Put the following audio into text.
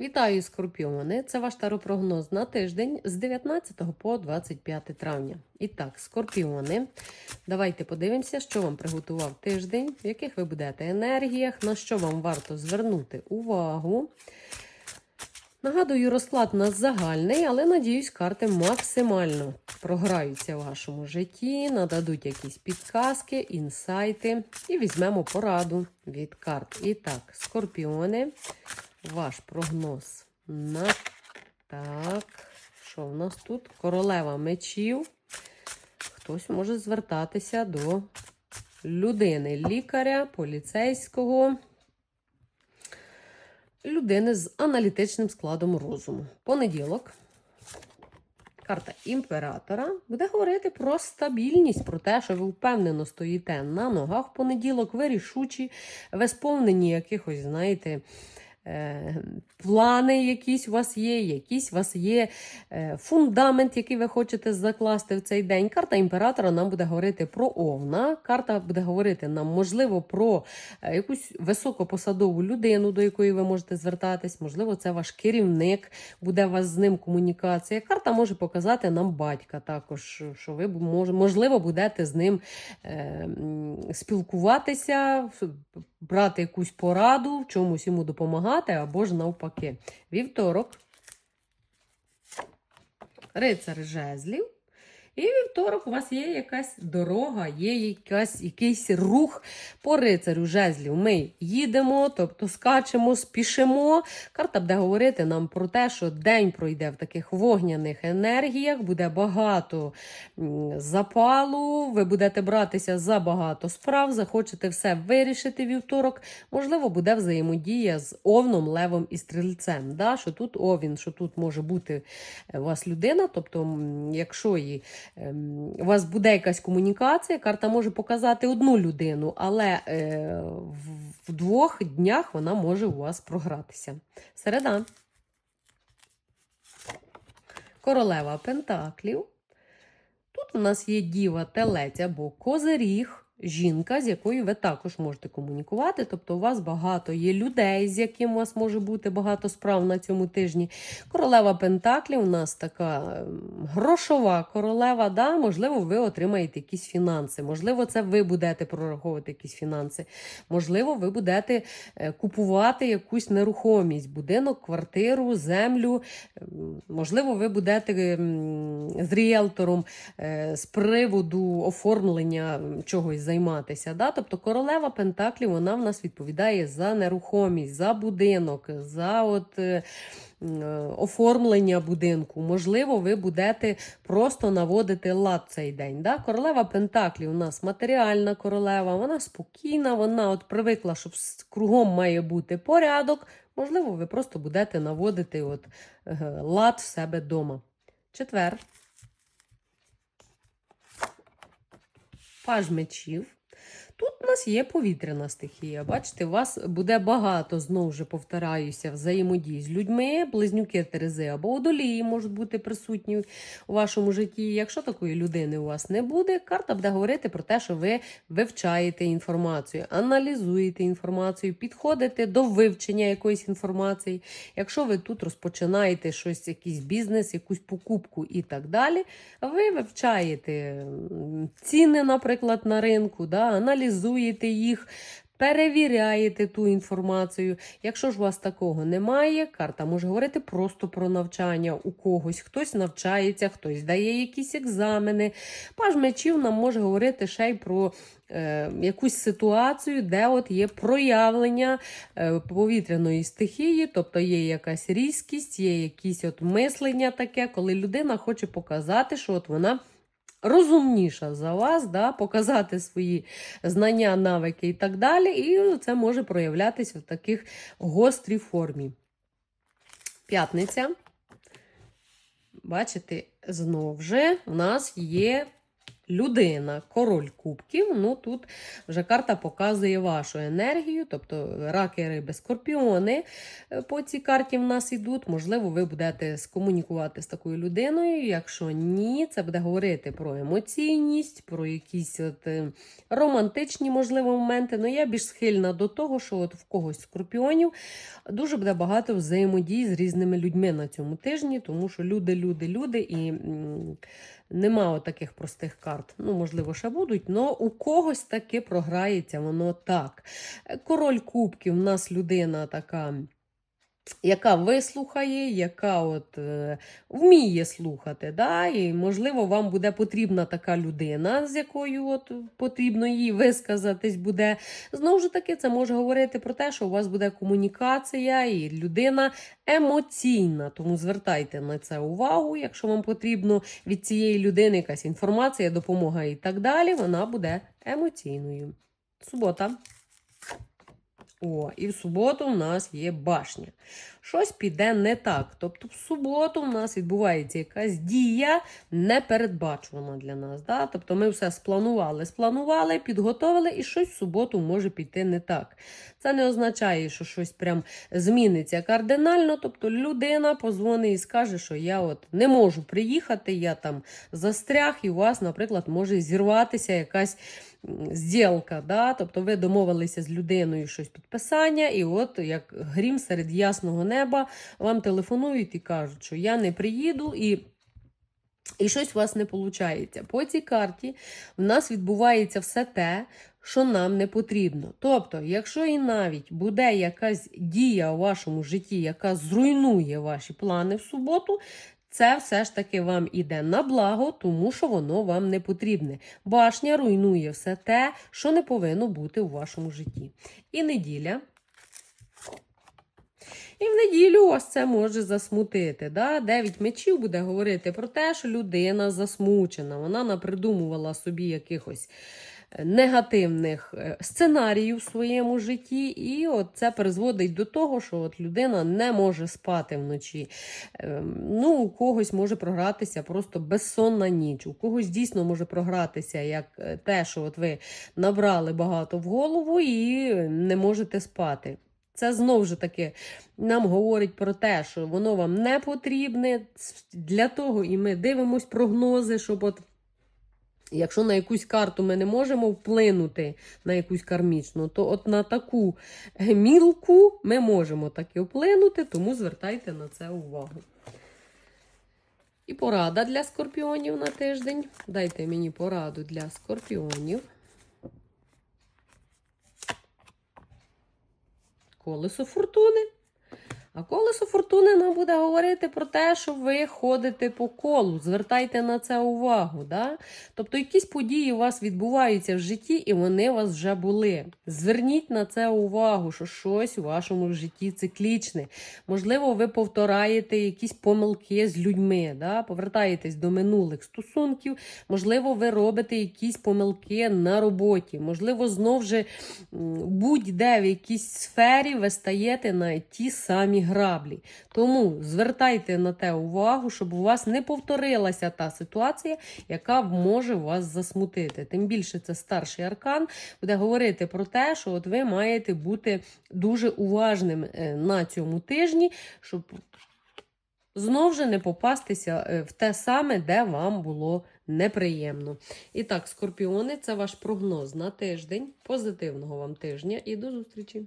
Вітаю, скорпіони! Це ваш таропрогноз на тиждень з 19 по 25 травня. І так, скорпіони, давайте подивимося, що вам приготував тиждень, в яких ви будете енергіях, на що вам варто звернути увагу. Нагадую, розклад у нас загальний, але надіюсь, карти максимально програються в вашому житті, нададуть якісь підказки, інсайти і візьмемо пораду від карт. І так, скорпіони, ваш прогноз на так. Що в нас тут? Королева мечів. Хтось може звертатися до людини, лікаря, поліцейського людини з аналітичним складом розуму. Понеділок. Карта імператора буде говорити про стабільність, про те, що ви впевнено стоїте на ногах в понеділок, ви рішучі, ви сповнені якихось, знаєте, плани якісь у вас є, якийсь у вас є е, фундамент, який ви хочете закласти в цей день. Карта імператора нам буде говорити про овна. Карта буде говорити нам, можливо, про е, якусь високопосадову людину, до якої ви можете звертатись. Можливо, це ваш керівник, буде у вас з ним комунікація. Карта може показати нам батька також, що ви можливо будете з ним е, спілкуватися, брати якусь пораду, в чомусь йому допомагати, або ж навпаки. Вівторок. Рицар жезлів. І вівторок у вас є якась дорога, є якась, якийсь рух по рицарю жезлів. Ми їдемо, тобто скачемо, спішимо. Карта буде говорити нам про те, що день пройде в таких вогняних енергіях, буде багато запалу, ви будете братися за багато справ, захочете все вирішити вівторок. Можливо, буде взаємодія з овном, левом і стрільцем. Да? Що тут овін, що тут може бути е, у вас людина, тобто, якщо її у вас буде якась комунікація, карта може показати одну людину, але е, в двох днях вона може у вас програтися. Середа. Королева Пентаклів. Тут у нас є діва, телець або козиріг. Жінка, з якою ви також можете комунікувати. Тобто, у вас багато є людей, з яким у вас може бути багато справ на цьому тижні. Королева Пентаклів у нас така ем, грошова королева. Да? Можливо, ви отримаєте якісь фінанси. Можливо, це ви будете прораховувати якісь фінанси. Можливо, ви будете е, купувати якусь нерухомість, будинок, квартиру, землю. Ем, Можливо, ви будете з ріелтором е, з приводу оформлення чогось займатися. Да? Тобто королева Пентаклів вона в нас відповідає за нерухомість, за будинок, за от. е, е, Оформлення будинку, можливо, ви будете просто наводити лад цей день. Да? Королева Пентаклів у нас матеріальна королева, вона спокійна, вона от привикла, що кругом має бути порядок. Можливо, ви просто будете наводити от, е, лад в себе вдома. Четвер. Паж мечів. Тут у нас є повітряна стихія. Бачите, у вас буде багато, знову ж повтораюся, взаємодій з людьми, близнюки Терези або водолії можуть бути присутні у вашому житті. Якщо такої людини у вас не буде, карта буде говорити про те, що ви вивчаєте інформацію, аналізуєте інформацію, підходите до вивчення якоїсь інформації. Якщо ви тут розпочинаєте щось, якийсь бізнес, якусь покупку і так далі, ви вивчаєте ціни, наприклад, на ринку, да, аналізуєте їх. Перевіряєте ту інформацію. Якщо ж у вас такого немає, карта може говорити просто про навчання у когось. Хтось навчається, хтось дає якісь екзамени. Паж мечів нам може говорити ще й про е, якусь ситуацію, де от є проявлення е, повітряної стихії, тобто є якась різкість, є якісь от мислення таке, коли людина хоче показати, що от вона. Розумніша за вас, да, показати свої знання, навики і так далі. І це може проявлятися в таких гострій формі. П'ятниця. Бачите, знову ж у нас є людина, король кубків. Ну тут вже карта показує вашу енергію, тобто раки, риби, скорпіони е, по цій карті в нас ідуть. Можливо, ви будете скомунікувати з такою людиною. Якщо ні, це буде говорити про емоційність, про якісь от е, романтичні, можливо, моменти. Ну, я більш схильна до того, що от в когось скорпіонів дуже буде багато взаємодій з різними людьми на цьому тижні, тому що люди, люди, люди і. Нема таких простих карт. Ну, можливо, ще будуть, але у когось таки програється воно так. Е, Король кубків в нас людина така, яка вислухає, яка от, е, вміє слухати. Да? І, можливо, вам буде потрібна така людина, з якою от, потрібно їй висказатись буде. Знову ж таки, це може говорити про те, що у вас буде комунікація і людина емоційна. Тому звертайте на це увагу. Якщо вам потрібно від цієї людини якась інформація, допомога і так далі, вона буде емоційною. Субота. О, і в суботу в нас є башня. Щось піде не так. Тобто, в суботу в нас відбувається якась дія непередбачувана для нас. Да? Тобто ми все спланували, спланували, підготовили, і щось в суботу може піти не так. Це не означає, що щось прям зміниться кардинально. Тобто людина позвонить і скаже, що я от не можу приїхати, я там застряг, і у вас, наприклад, може зірватися якась зділка. Да? Тобто ви домовилися з людиною щось підписання, і от як грім серед ясного неба вам телефонують і кажуть, що я не приїду і. І щось у вас не виходить. По цій карті в нас відбувається все те, що нам не потрібно. Тобто, якщо і навіть буде якась дія у вашому житті, яка зруйнує ваші плани в суботу, це все ж таки вам іде на благо, тому що воно вам не потрібне. Башня руйнує все те, що не повинно бути у вашому житті. І неділя. І в неділю ось це може засмутити. Да? Дев'ять мечів буде говорити про те, що людина засмучена. Вона напридумувала собі якихось негативних е, сценаріїв в своєму житті, і от це призводить до того, що от людина не може спати вночі. Ем, Ну, у когось може програтися просто безсонна ніч, у когось дійсно може програтися як е, те, що от ви набрали багато в голову і не можете спати. Це знову ж таки нам говорить про те, що воно вам не потрібне. Для того і ми дивимось прогнози, щоб от. Якщо на якусь карту ми не можемо вплинути на якусь кармічну, то от на таку мілку ми можемо таки вплинути, тому звертайте на це увагу. І порада для скорпіонів на тиждень. Дайте мені пораду для скорпіонів. Колесо фортуни. А колесо фортуни нам буде говорити про те, що ви ходите по колу. Звертайте на це увагу. Да? Тобто якісь події у вас відбуваються в житті, і вони у вас вже були. Зверніть на це увагу, що щось у вашому житті циклічне. Можливо, ви повтораєте якісь помилки з людьми, да? повертаєтесь до минулих стосунків, можливо, ви робите якісь помилки на роботі. Можливо, знов же будь-де в якійсь сфері ви стаєте на ті самі граблі. Тому звертайте на те увагу, щоб у вас не повторилася та ситуація, яка може вас засмутити. Тим більше це старший аркан буде говорити про те, що от ви маєте бути дуже уважним е, на цьому тижні, щоб знов же не попастися е, в те саме, де вам було неприємно. І так, скорпіони, це ваш прогноз на тиждень. Позитивного вам тижня і до зустрічі!